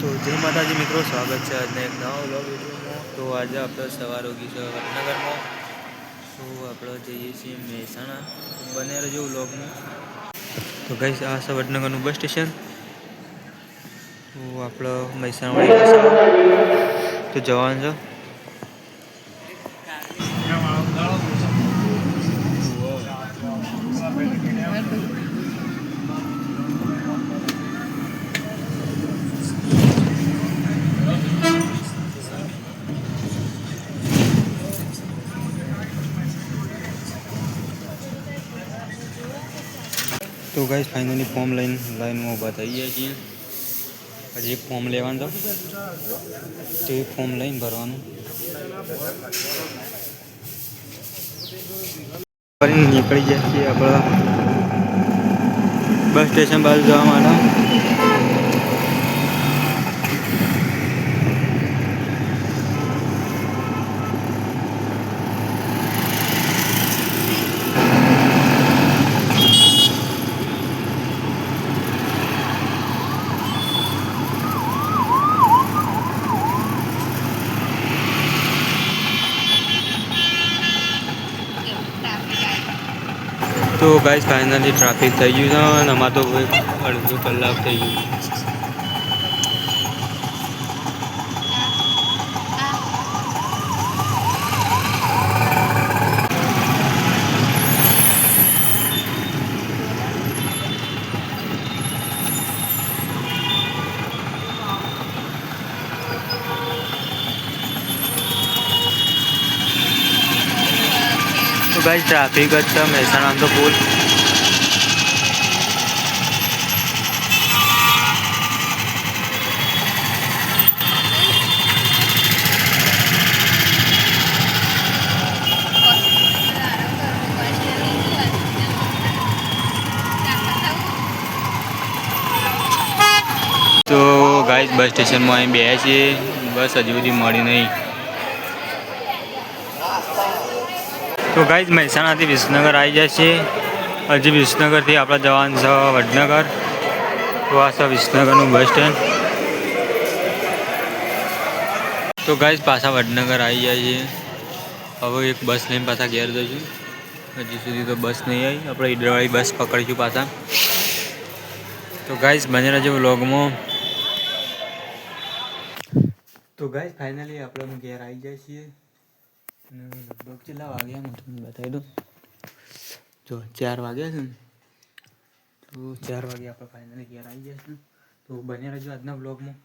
તો જય માતાજી મિત્રો, સ્વાગત છે આજના એક નવા બ્લોગ વિડીયોમાં. તો આજે આપણે સવાર ઉગી છે વડનગરમાં. તો આપણે જઈએ છીએ મહેસાણા બને રહેજો બ્લોગમાં તો ગઈ આ છે વડનગરનું બસ સ્ટેશન તો આપણે મહેસાણા તો જવાનું છે. તો ગાઈસ ફાઇનલી ફોર્મ લઈને લાઈનમાં ઊભા થઈ ગયા છીએ. હજી એક ફોર્મ લેવાનું તો તે ફોર્મ લઈને ભરવાનું. ફરીને નીકળી જાય છીએ આપણા. બસ સ્ટેશન બાજુ જવા માટે. તો ગાઈસ ફાઇનલી ટ્રાફિક થઈ ગયું છે અમારે તો અડધો કલાક થઈ ગયું તો ગાઈસ ટ્રાફિક જ છે, મહેસાણા તો ફૂલ તો ગાઈસ બસ સ્ટેશનમાં અહીં બે છીએ. બસ હજુ સુધી મળી નહીં. તો ગાઈઝ, મહેસાણાથી વિસનગર આવી જાય છે. હજી વિસનગરથી આપણે જવાનું છે વડનગર. તો આ છે વિસનગરનું બસ સ્ટેન્ડ. તો ગાઈઝ, પાછા વડનગર આવી જાય છે. હવે એક બસ લઈને પાછા ઘેર જઈશું. હજી સુધી તો બસ નહીં આવી. આપણે ઈડરવાળી બસ પકડીશું પાછા. તો ગાઈઝ બને રહેજો વ્લોગમાં. તો ગાઈઝ ફાઇનલી આપણે ઘેર આવી જાય છીએ. લગભગ કેટલા વાગ્યા હું તમને બતાવી દઉં જો ચાર વાગ્યા છે ને, તો ચાર વાગે આપણે ફાઇનલી ઘેર આવી જશે તો બને રહેજો આજના બ્લોગમાં